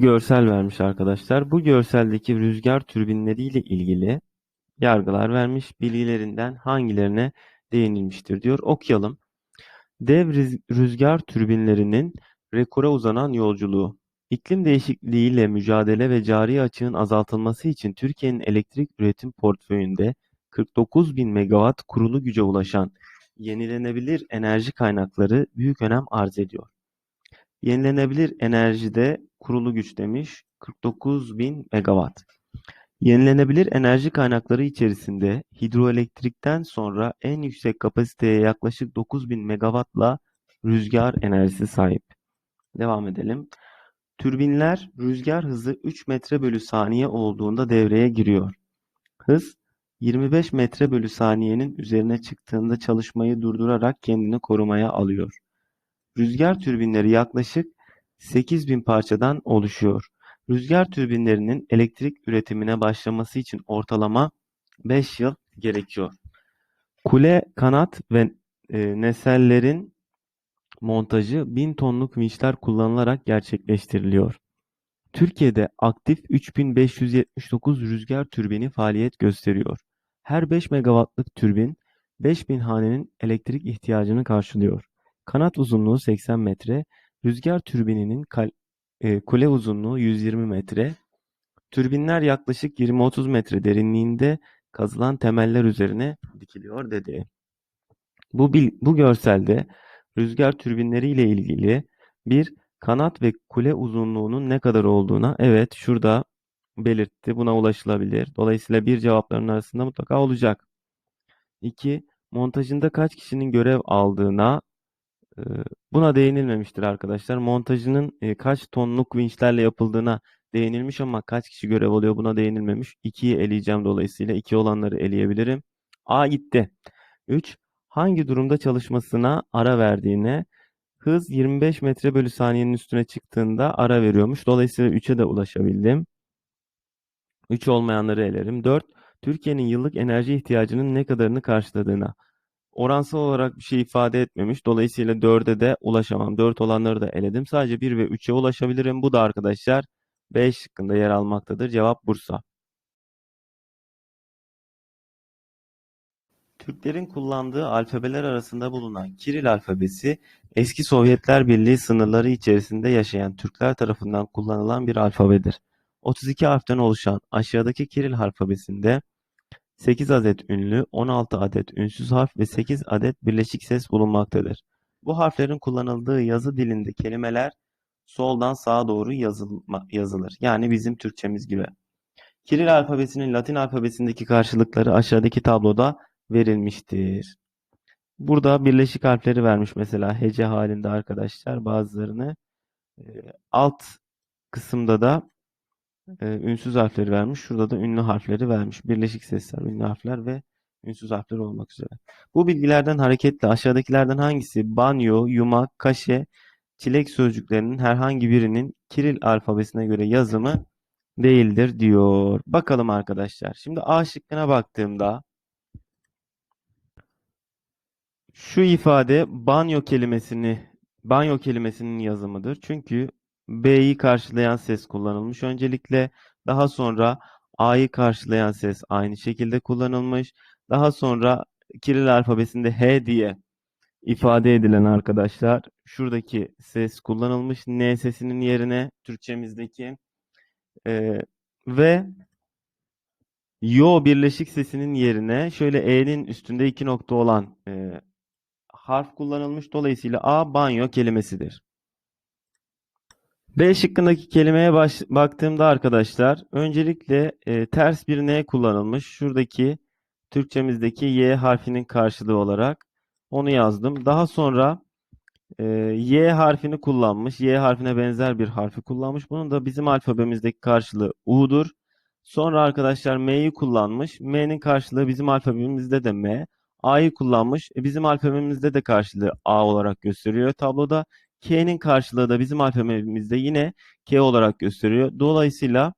görsel vermiş arkadaşlar. Bu görseldeki rüzgar türbinleriyle ilgili yargılar vermiş. Bilgilerinden hangilerine değinilmiştir diyor. Okuyalım. Dev rüz- rüzgar türbinlerinin rekora uzanan yolculuğu. İklim değişikliğiyle mücadele ve cari açığın azaltılması için Türkiye'nin elektrik üretim portföyünde 49 bin megawatt kurulu güce ulaşan yenilenebilir enerji kaynakları büyük önem arz ediyor. Yenilenebilir enerjide kurulu güç demiş 49 bin megawatt. Yenilenebilir enerji kaynakları içerisinde hidroelektrikten sonra en yüksek kapasiteye yaklaşık 9000 megawattla rüzgar enerjisi sahip. Devam edelim. Türbinler rüzgar hızı 3 metre bölü saniye olduğunda devreye giriyor. Hız 25 metre bölü saniyenin üzerine çıktığında çalışmayı durdurarak kendini korumaya alıyor. Rüzgar türbinleri yaklaşık 8000 parçadan oluşuyor. Rüzgar türbinlerinin elektrik üretimine başlaması için ortalama 5 yıl gerekiyor. Kule, kanat ve e, nesellerin montajı 1000 tonluk vinçler kullanılarak gerçekleştiriliyor. Türkiye'de aktif 3579 rüzgar türbini faaliyet gösteriyor. Her 5 megawattlık türbin 5000 hanenin elektrik ihtiyacını karşılıyor. Kanat uzunluğu 80 metre, rüzgar türbininin e, kule uzunluğu 120 metre. Türbinler yaklaşık 20-30 metre derinliğinde kazılan temeller üzerine dikiliyor dedi. Bu, bil- bu görselde rüzgar türbinleri ile ilgili bir kanat ve kule uzunluğunun ne kadar olduğuna evet şurada belirtti. Buna ulaşılabilir. Dolayısıyla bir cevapların arasında mutlaka olacak. 2. Montajında kaç kişinin görev aldığına buna değinilmemiştir arkadaşlar. Montajının e, kaç tonluk vinçlerle yapıldığına değinilmiş ama kaç kişi görev alıyor buna değinilmemiş. 2'yi eleyeceğim dolayısıyla 2 olanları eleyebilirim. A gitti. 3. Hangi durumda çalışmasına ara verdiğine hız 25 metre bölü saniyenin üstüne çıktığında ara veriyormuş. Dolayısıyla 3'e de ulaşabildim. 3 olmayanları elerim. 4. Türkiye'nin yıllık enerji ihtiyacının ne kadarını karşıladığına. Oransal olarak bir şey ifade etmemiş. Dolayısıyla 4'e de ulaşamam. 4 olanları da eledim. Sadece 1 ve 3'e ulaşabilirim. Bu da arkadaşlar B şıkkında yer almaktadır. Cevap Bursa. Türklerin kullandığı alfabeler arasında bulunan Kiril alfabesi, eski Sovyetler Birliği sınırları içerisinde yaşayan Türkler tarafından kullanılan bir alfabedir. 32 harften oluşan aşağıdaki Kiril alfabesinde 8 adet ünlü, 16 adet ünsüz harf ve 8 adet birleşik ses bulunmaktadır. Bu harflerin kullanıldığı yazı dilinde kelimeler soldan sağa doğru yazılma, yazılır. Yani bizim Türkçemiz gibi. Kiril alfabesinin Latin alfabesindeki karşılıkları aşağıdaki tabloda verilmiştir. Burada birleşik harfleri vermiş mesela hece halinde arkadaşlar bazılarını. Ee, alt kısımda da e, ünsüz harfleri vermiş. Şurada da ünlü harfleri vermiş. Birleşik sesler, ünlü harfler ve ünsüz harfler olmak üzere. Bu bilgilerden hareketle aşağıdakilerden hangisi banyo, yumak, kaşe, çilek sözcüklerinin herhangi birinin Kiril alfabesine göre yazımı değildir diyor. Bakalım arkadaşlar. Şimdi A şıkkına baktığımda şu ifade banyo kelimesini banyo kelimesinin yazımıdır. Çünkü B'yi karşılayan ses kullanılmış öncelikle. Daha sonra A'yı karşılayan ses aynı şekilde kullanılmış. Daha sonra Kiril alfabesinde H diye ifade edilen arkadaşlar şuradaki ses kullanılmış. N sesinin yerine Türkçemizdeki e, ve Yo birleşik sesinin yerine şöyle E'nin üstünde iki nokta olan e, harf kullanılmış. Dolayısıyla A banyo kelimesidir. B şıkkındaki kelimeye baş, baktığımda arkadaşlar öncelikle e, ters bir N kullanılmış. Şuradaki Türkçemizdeki Y harfinin karşılığı olarak onu yazdım. Daha sonra e, Y harfini kullanmış. Y harfine benzer bir harfi kullanmış. Bunun da bizim alfabemizdeki karşılığı U'dur. Sonra arkadaşlar M'yi kullanmış. M'nin karşılığı bizim alfabemizde de M. A'yı kullanmış. E, bizim alfabemizde de karşılığı A olarak gösteriyor tabloda. K'nin karşılığı da bizim alfabemizde yine K olarak gösteriyor. Dolayısıyla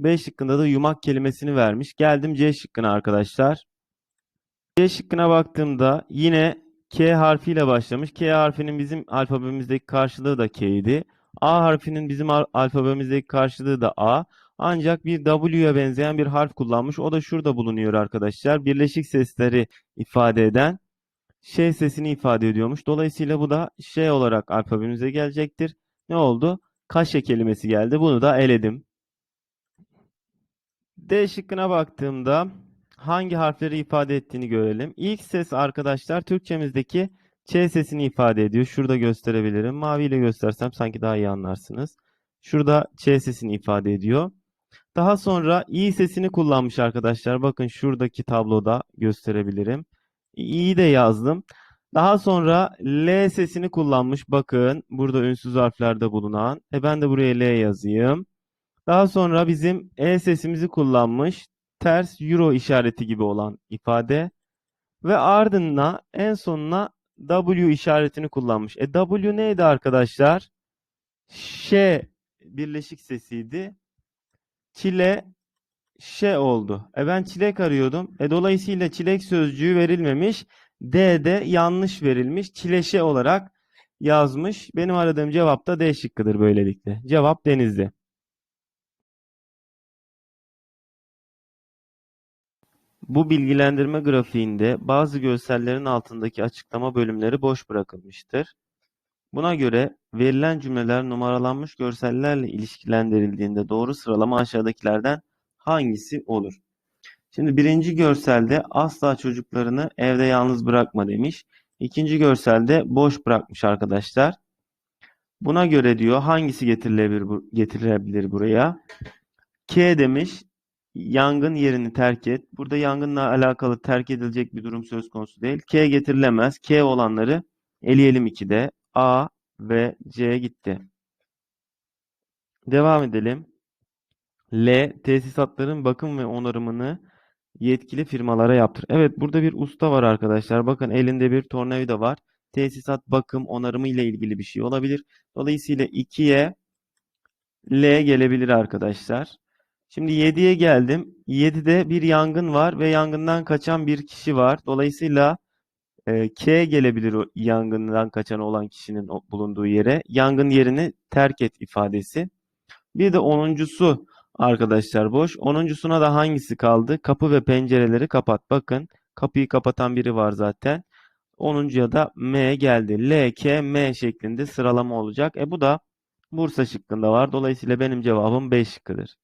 B şıkkında da yumak kelimesini vermiş. Geldim C şıkkına arkadaşlar. C şıkkına baktığımda yine K harfiyle başlamış. K harfinin bizim alfabemizdeki karşılığı da K idi. A harfinin bizim al- alfabemizdeki karşılığı da A. Ancak bir W'ye benzeyen bir harf kullanmış. O da şurada bulunuyor arkadaşlar. Birleşik sesleri ifade eden şey sesini ifade ediyormuş. Dolayısıyla bu da şey olarak alfabemize gelecektir. Ne oldu? Kaşe kelimesi geldi. Bunu da eledim. D şıkkına baktığımda hangi harfleri ifade ettiğini görelim. İlk ses arkadaşlar Türkçemizdeki Ç sesini ifade ediyor. Şurada gösterebilirim. Maviyle göstersem sanki daha iyi anlarsınız. Şurada Ç sesini ifade ediyor. Daha sonra İ sesini kullanmış arkadaşlar. Bakın şuradaki tabloda gösterebilirim. İ'yi de yazdım. Daha sonra L sesini kullanmış. Bakın burada ünsüz harflerde bulunan. E ben de buraya L yazayım. Daha sonra bizim E sesimizi kullanmış. Ters euro işareti gibi olan ifade. Ve ardından en sonuna W işaretini kullanmış. E W neydi arkadaşlar? Ş birleşik sesiydi. Çile Ş oldu. E ben çilek arıyordum. E dolayısıyla çilek sözcüğü verilmemiş. D de yanlış verilmiş. Çileşe olarak yazmış. Benim aradığım cevap da D şıkkıdır böylelikle. Cevap Denizli. Bu bilgilendirme grafiğinde bazı görsellerin altındaki açıklama bölümleri boş bırakılmıştır. Buna göre verilen cümleler numaralanmış görsellerle ilişkilendirildiğinde doğru sıralama aşağıdakilerden hangisi olur? Şimdi birinci görselde asla çocuklarını evde yalnız bırakma demiş. İkinci görselde boş bırakmış arkadaşlar. Buna göre diyor hangisi getirilebilir, getirilebilir buraya? K demiş yangın yerini terk et. Burada yangınla alakalı terk edilecek bir durum söz konusu değil. K getirilemez. K olanları eleyelim 2'de. A ve C gitti. Devam edelim. L tesisatların bakım ve onarımını yetkili firmalara yaptır. Evet burada bir usta var arkadaşlar. Bakın elinde bir tornavida var. Tesisat bakım onarımı ile ilgili bir şey olabilir. Dolayısıyla 2'ye L gelebilir arkadaşlar. Şimdi 7'ye geldim. 7'de bir yangın var ve yangından kaçan bir kişi var. Dolayısıyla e, K gelebilir o yangından kaçan olan kişinin bulunduğu yere. Yangın yerini terk et ifadesi. Bir de onuncusu arkadaşlar boş. Onuncusuna da hangisi kaldı? Kapı ve pencereleri kapat. Bakın kapıyı kapatan biri var zaten. Onuncuya da M geldi. L, K, M şeklinde sıralama olacak. E bu da Bursa şıkkında var. Dolayısıyla benim cevabım B şıkkıdır.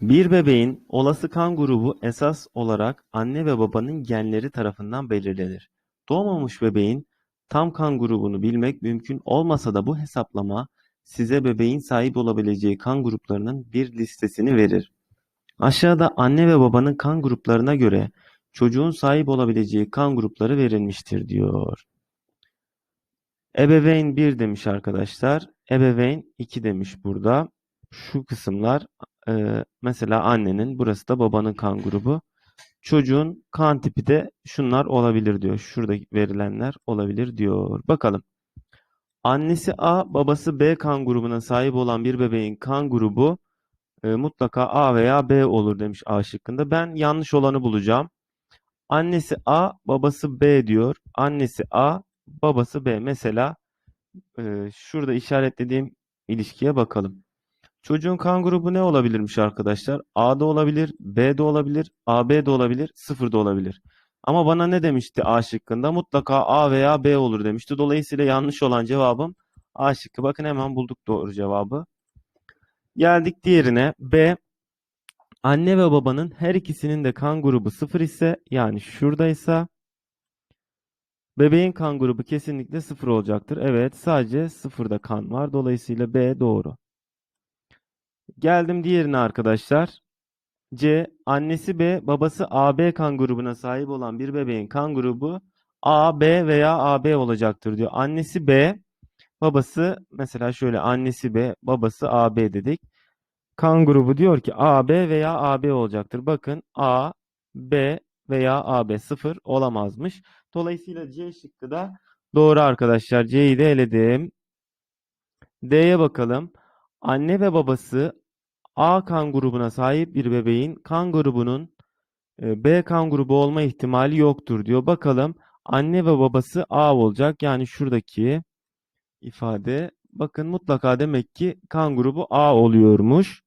Bir bebeğin olası kan grubu esas olarak anne ve babanın genleri tarafından belirlenir. Doğmamış bebeğin tam kan grubunu bilmek mümkün olmasa da bu hesaplama size bebeğin sahip olabileceği kan gruplarının bir listesini verir. Aşağıda anne ve babanın kan gruplarına göre çocuğun sahip olabileceği kan grupları verilmiştir diyor. Ebeveyn 1 demiş arkadaşlar. Ebeveyn 2 demiş burada. Şu kısımlar e, mesela annenin, burası da babanın kan grubu. Çocuğun kan tipi de şunlar olabilir diyor. Şurada verilenler olabilir diyor. Bakalım. Annesi A, babası B kan grubuna sahip olan bir bebeğin kan grubu e, mutlaka A veya B olur demiş A şıkkında. Ben yanlış olanı bulacağım. Annesi A, babası B diyor. Annesi A, babası B. Mesela e, şurada işaretlediğim ilişkiye bakalım. Çocuğun kan grubu ne olabilirmiş arkadaşlar? A'da olabilir, B'de olabilir, AB de olabilir, 0'da olabilir. Ama bana ne demişti A şıkkında? Mutlaka A veya B olur demişti. Dolayısıyla yanlış olan cevabım A şıkkı. Bakın hemen bulduk doğru cevabı. Geldik diğerine. B. Anne ve babanın her ikisinin de kan grubu 0 ise yani şuradaysa bebeğin kan grubu kesinlikle 0 olacaktır. Evet sadece 0'da kan var. Dolayısıyla B doğru. Geldim diğerine arkadaşlar. C. Annesi B, babası AB kan grubuna sahip olan bir bebeğin kan grubu AB veya AB olacaktır diyor. Annesi B, babası mesela şöyle annesi B, babası AB dedik. Kan grubu diyor ki AB veya AB olacaktır. Bakın A, B veya AB 0 olamazmış. Dolayısıyla C şıkkı da doğru arkadaşlar. C'yi de eledim. D'ye bakalım. Anne ve babası A kan grubuna sahip bir bebeğin kan grubunun e, B kan grubu olma ihtimali yoktur diyor. Bakalım Anne ve babası A olacak. Yani şuradaki ifade bakın mutlaka demek ki kan grubu A oluyormuş.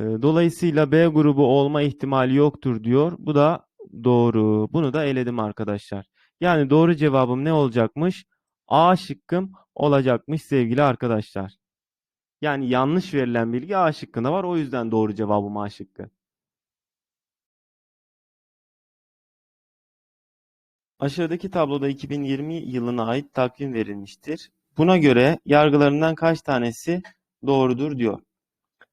Ee, Dolayısıyla B grubu olma ihtimali yoktur diyor. Bu da doğru. Bunu da eledim arkadaşlar. Yani doğru cevabım ne olacakmış? A şıkkım olacakmış sevgili arkadaşlar. Yani yanlış verilen bilgi A şıkkında var. O yüzden doğru cevabım A şıkkı. Aşağıdaki tabloda 2020 yılına ait takvim verilmiştir. Buna göre yargılarından kaç tanesi doğrudur diyor.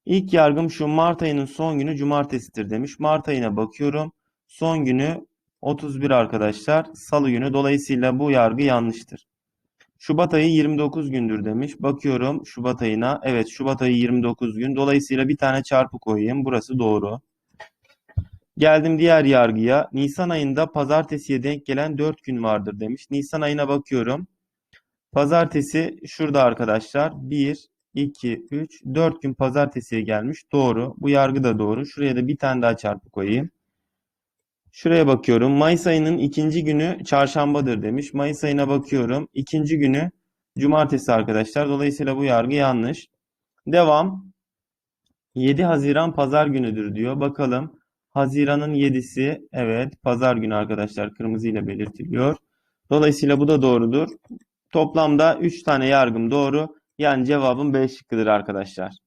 İlk yargım şu Mart ayının son günü cumartesidir demiş. Mart ayına bakıyorum. Son günü 31 arkadaşlar. Salı günü. Dolayısıyla bu yargı yanlıştır. Şubat ayı 29 gündür demiş. Bakıyorum Şubat ayına. Evet Şubat ayı 29 gün. Dolayısıyla bir tane çarpı koyayım. Burası doğru. Geldim diğer yargıya. Nisan ayında pazartesiye denk gelen 4 gün vardır demiş. Nisan ayına bakıyorum. Pazartesi şurada arkadaşlar. 1, 2, 3, 4 gün pazartesiye gelmiş. Doğru. Bu yargı da doğru. Şuraya da bir tane daha çarpı koyayım. Şuraya bakıyorum. Mayıs ayının ikinci günü çarşambadır demiş. Mayıs ayına bakıyorum. İkinci günü cumartesi arkadaşlar. Dolayısıyla bu yargı yanlış. Devam. 7 Haziran pazar günüdür diyor. Bakalım. Haziran'ın 7'si evet pazar günü arkadaşlar kırmızı ile belirtiliyor. Dolayısıyla bu da doğrudur. Toplamda 3 tane yargım doğru. Yani cevabım B şıkkıdır arkadaşlar.